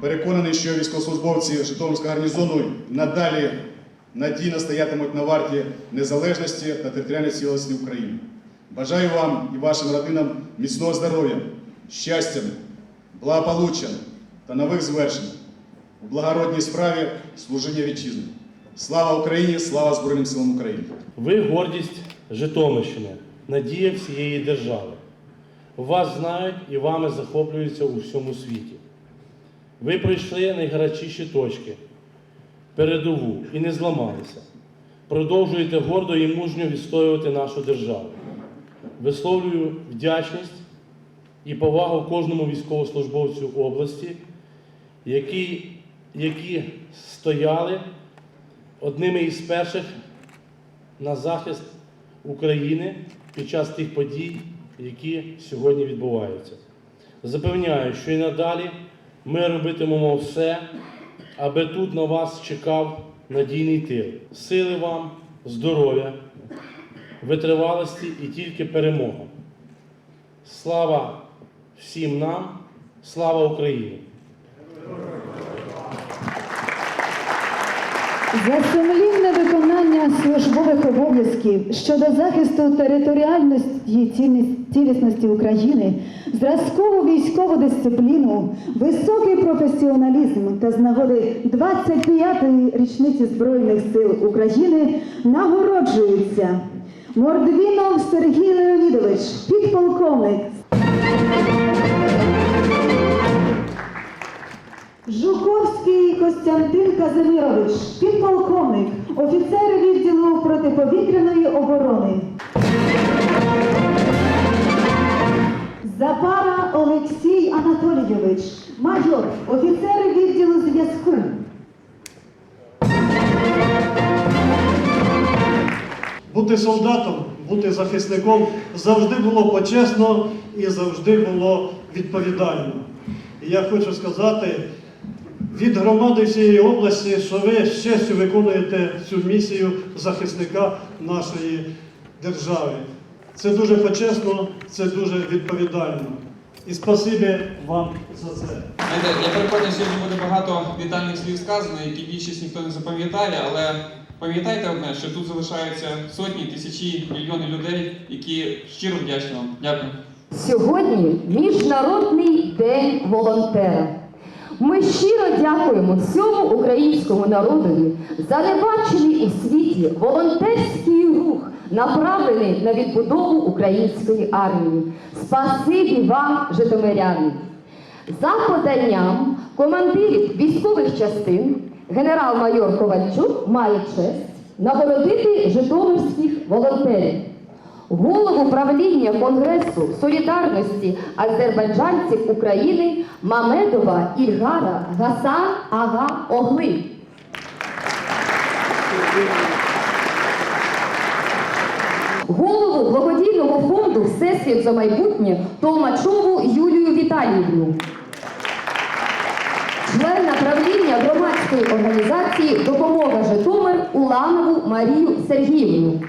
Переконаний, що військовослужбовці Житомирського гарнізону надалі надійно стоятимуть на варті незалежності та територіальної цілісності України. Бажаю вам і вашим родинам міцного здоров'я, щастя, благополуччя та нових звершень у благородній справі служіння вітчизни. Слава Україні! Слава Збройним силам України! Ви гордість Житомирщини, надія всієї держави. Вас знають і вами захоплюються у всьому світі. Ви пройшли найгарячіші точки, передову і не зламалися. Продовжуєте гордо і мужньо відстоювати нашу державу. Висловлюю вдячність і повагу кожному військовослужбовцю області, які, які стояли одними із перших на захист України під час тих подій, які сьогодні відбуваються. Запевняю, що і надалі ми робитимемо все, аби тут на вас чекав надійний тил. Сили вам, здоров'я, витривалості і тільки перемога. Слава всім нам, слава Україні! За сумлінне виконання службових обов'язків щодо захисту територіальності цілісності України, зразкову військову дисципліну, високий професіоналізм та з нагоди 25-ї річниці Збройних сил України нагороджується Мордвінов Сергій Леонідович, підполковник Жуковський Костянтин Казимирович, підполковник, офіцер відділу протиповітряної оборони. Запара Олексій Анатолійович, майор, офіцер відділу зв'язку. Бути солдатом, бути захисником завжди було почесно і завжди було відповідально. І я хочу сказати від громади всієї області, що ви з честю виконуєте цю місію захисника нашої держави. Це дуже почесно, це дуже відповідально. І спасибі вам за це. Знаєте, я переконаний, сьогодні буде багато вітальних слів сказано, які більшість ніхто не запам'ятає, але пам'ятайте одне, що тут залишаються сотні, тисячі, мільйони людей, які щиро вдячні вам. Дякую. Сьогодні Міжнародний день волонтера. Ми щиро дякуємо всьому українському народові за небачений у світі волонтерський рух, направлений на відбудову української армії. Спасибі вам, житомиряни! За поданням командирів військових частин генерал-майор Ковальчук має честь нагородити житомирських волонтерів. Голову правління Конгресу солідарності азербайджанців України Мамедова Ільгара Гасан Ага Огли. Голову благодійного фонду Всесвіт за майбутнє Толмачову Юлію Віталіївну. Члена правління громадської організації Допомога Житомир Уланову Марію Сергіївну.